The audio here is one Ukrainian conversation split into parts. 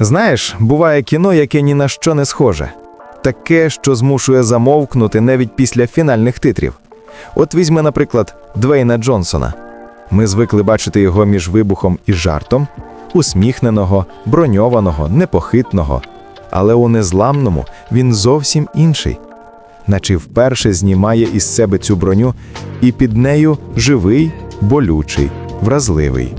Знаєш, буває кіно, яке ні на що не схоже. Таке, що змушує замовкнути навіть після фінальних титрів. От візьми, наприклад, Двейна Джонсона. Ми звикли бачити його між вибухом і жартом, усміхненого, броньованого, непохитного. Але у незламному він зовсім інший, наче вперше знімає із себе цю броню, і під нею живий, болючий, вразливий.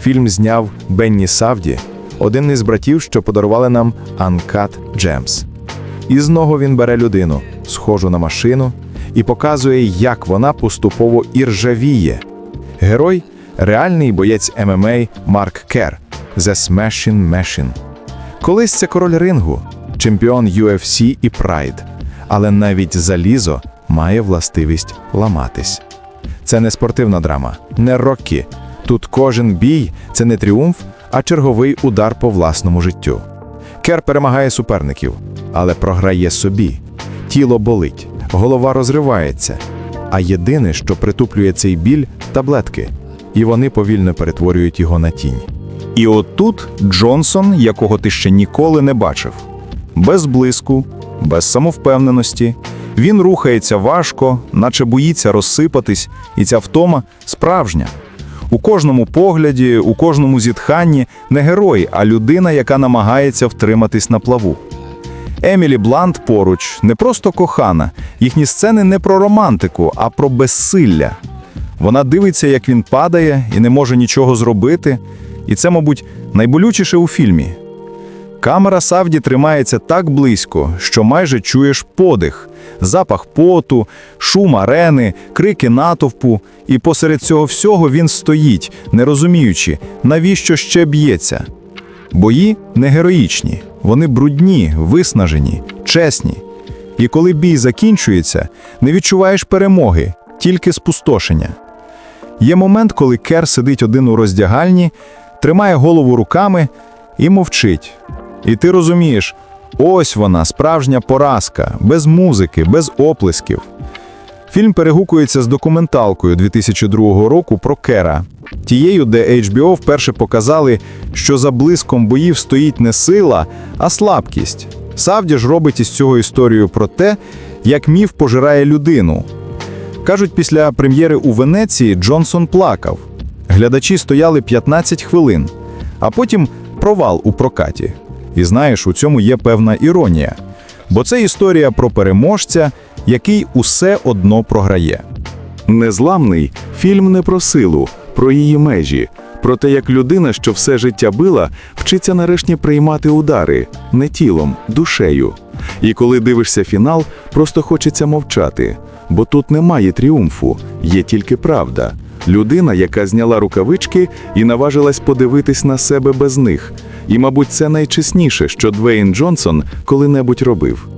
Фільм зняв Бенні Савді, один із братів, що подарували нам Uncut Gems. І знову він бере людину, схожу на машину, і показує, як вона поступово іржавіє. Герой реальний боєць ММА Марк Кер The Smashing Machine. Колись це король рингу, чемпіон UFC і Pride. Але навіть залізо має властивість ламатись. Це не спортивна драма, не рокі. Тут кожен бій це не тріумф, а черговий удар по власному життю. Кер перемагає суперників, але програє собі. Тіло болить, голова розривається. А єдине, що притуплює цей біль таблетки, і вони повільно перетворюють його на тінь. І отут Джонсон, якого ти ще ніколи не бачив. Без блиску, без самовпевненості. Він рухається важко, наче боїться розсипатись, і ця втома справжня. У кожному погляді, у кожному зітханні не герой, а людина, яка намагається втриматись на плаву. Емілі Блант поруч не просто кохана, їхні сцени не про романтику, а про безсилля. Вона дивиться, як він падає і не може нічого зробити, і це, мабуть, найболючіше у фільмі. Камера Савді тримається так близько, що майже чуєш подих, запах поту, шум арени, крики натовпу, і посеред цього всього він стоїть, не розуміючи, навіщо ще б'ється. Бої не героїчні, вони брудні, виснажені, чесні. І коли бій закінчується, не відчуваєш перемоги, тільки спустошення. Є момент, коли Кер сидить один у роздягальні, тримає голову руками і мовчить. І ти розумієш, ось вона, справжня поразка, без музики, без оплесків. Фільм перегукується з документалкою 2002 року про Кера, тією, де HBO вперше показали, що за блиском боїв стоїть не сила, а слабкість. Савді ж робить із цього історію про те, як міф пожирає людину. Кажуть, після прем'єри у Венеції Джонсон плакав. Глядачі стояли 15 хвилин, а потім провал у прокаті. І знаєш, у цьому є певна іронія. Бо це історія про переможця, який усе одно програє. Незламний фільм не про силу, про її межі, про те, як людина, що все життя била, вчиться нарешті приймати удари не тілом, душею. І коли дивишся фінал, просто хочеться мовчати, бо тут немає тріумфу, є тільки правда. Людина, яка зняла рукавички і наважилась подивитись на себе без них. І, мабуть, це найчесніше, що Двейн Джонсон коли-небудь робив.